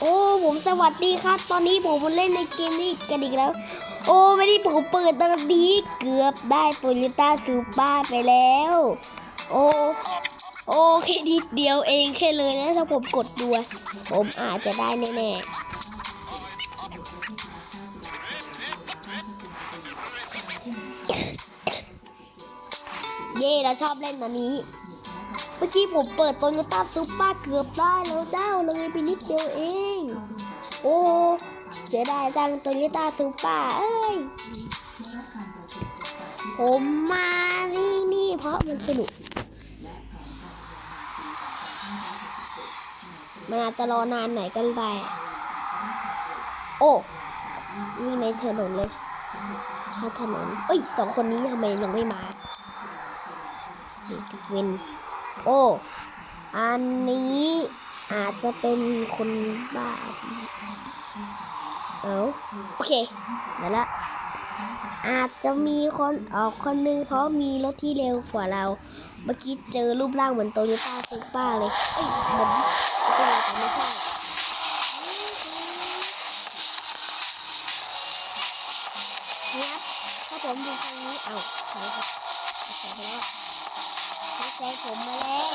โอ้ผมสวัสดีครับ ตอนนี้ผมมาเล่นในเกมนี้กันอีกแล้ว โอ้ไม่ได้ผมเปิดตอนนี้เกือบได้โตโยต้าซูเปอร์ไปแล้ว โอ้โอ้แค่นิดเดียวเองแค่เลยนะถ้าผมกดดูผมอาจจะได้แน่ๆเย่เราชอบเล่นอันนี้ เมื่อกี้ผมเปิดโตโยต้าซูเปอร์เกือบได้แล้วเจ้าเลยไปนิดเดียวเอง โอ้เสียดายจังโตโยต้าซูเปอร์เอ้ย ผมมานี่นี่เพราะมันสนุก มันอาจจะรอนานหน่อยก็ได้โอ้มีในถนนเลยเข้าถนนเอ้ยสองคนนี้ทำไมยังไม่มาสีกิวิน โอ้ อันนี้อาจจะเป็นคนบ้าที่เอาโอเคเดี๋ยวละอาจจะมีคนออกคนนึงเพราะมีรถที่เร็วกว่าเรา เมื่อกี้เจอรูปร่างเหมือนโตโยต้าซูเปอร์เลย เอ้ยเหมือนตัวแต่ไม่ใช่ครับถ้าผมดูทางนี้ เอาใช่ครับใช่ไปแล้ว แซงผมมาแล้ว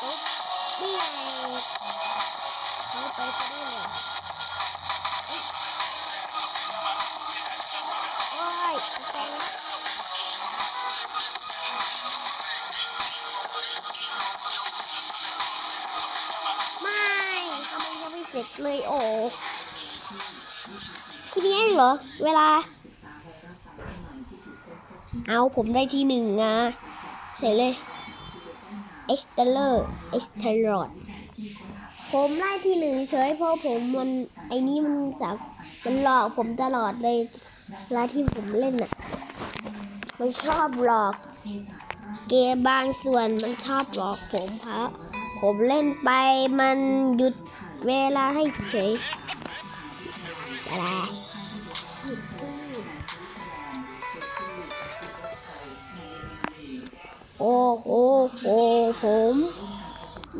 ปุ๊บนี่ไงเขาไปซะด้วยเอ้ยโอ้ยแซงแล้วไม่ทำไมยังไม่เสร็จเลยโอ้ทีนี้เหรอ เวลา เอาผมได้ที่หนึ่งอะ เสร็จเลย e x t e r e x t e r o d ผมได้ที่หนึ่งเฉยเพราะผมมันไอ้นี้มันสับมันหลอกผมตลอดเลยเวลาที่ผมเล่นอะ มันชอบหลอก เกมบางส่วนมันชอบหลอกผมเพราะผมเล่นไปมันหยุดเวลาให้เฉยอะ โอ้โหโอ้ผม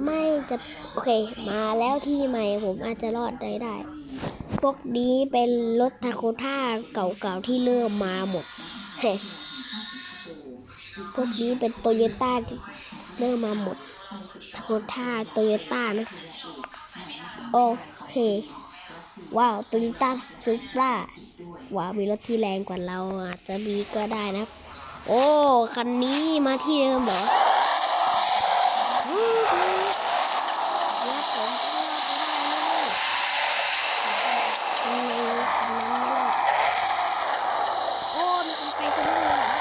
ไม่จะโอเค มาแล้วที่ใหม่ผมอาจจะรอดได้ได้ พวกนี้เป็นรถทาโคท่าเก่าๆที่เริ่มมาหมดเฮ้พวกนี้เป็นโตโยต้าที่เริ่มมาหมดทาโคท่าโตโยต้านะโอเค ว้าวโตโยต้าซูปราว้าวมีรถที่แรงกว่าเราอาจจะมีก็ได้นะ โอ้ คันนี้มาที่เดิมเหรอโอ้มีคนไปชนเลยเหรอ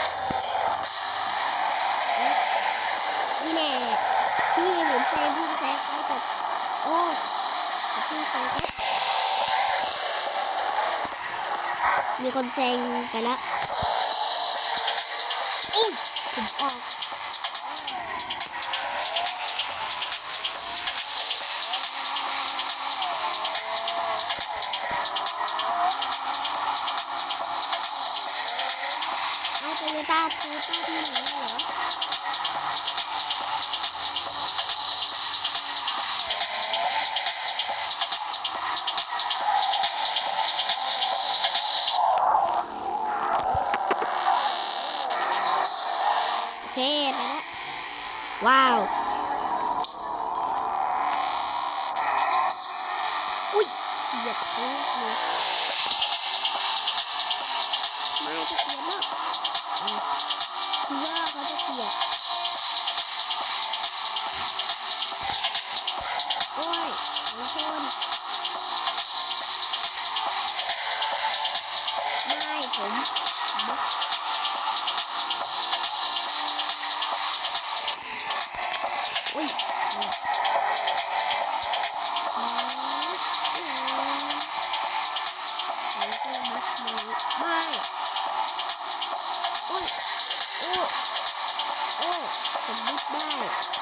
มีแน่พี่ผมแซงพี่แซงเขาแต่โอ้พี่แซงเขามีคนแซงไปแล้ว อุ้ยผมออกเอาโตโย ว้าว อุ้ยเสียบทั้งเลยไม่จะเสียมากคือว่าเขาจะเสียบโอ้ยไม่ชนไม่ผมบล็อก อุ้ยไม่อุ้ยโอ้โอ้ผมมุด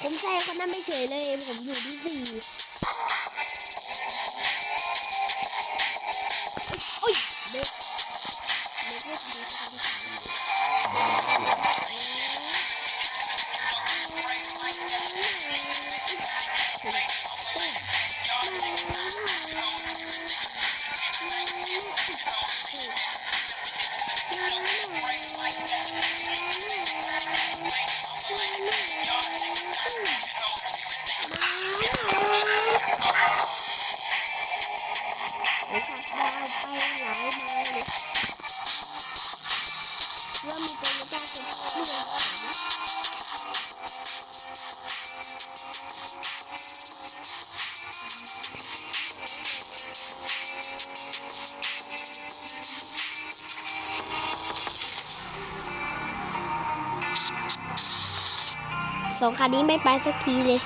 ผมแซงคนนั้นไม่เฉยเลย ผมอยู่ที่สี่ มีตัวเล็กได้เป็นลูกสองคันนี้ไม่ไปสักทีเลย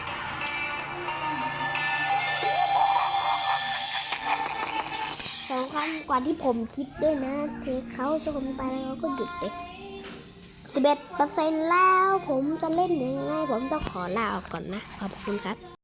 สองคันกว่าที่ผมคิดด้วยนะคือเขาชนไปแล้วก็หยุดเลย 11%แล้วผมจะเล่นยังไง ผมต้องขอลาออกก่อนนะ ขอบคุณครับ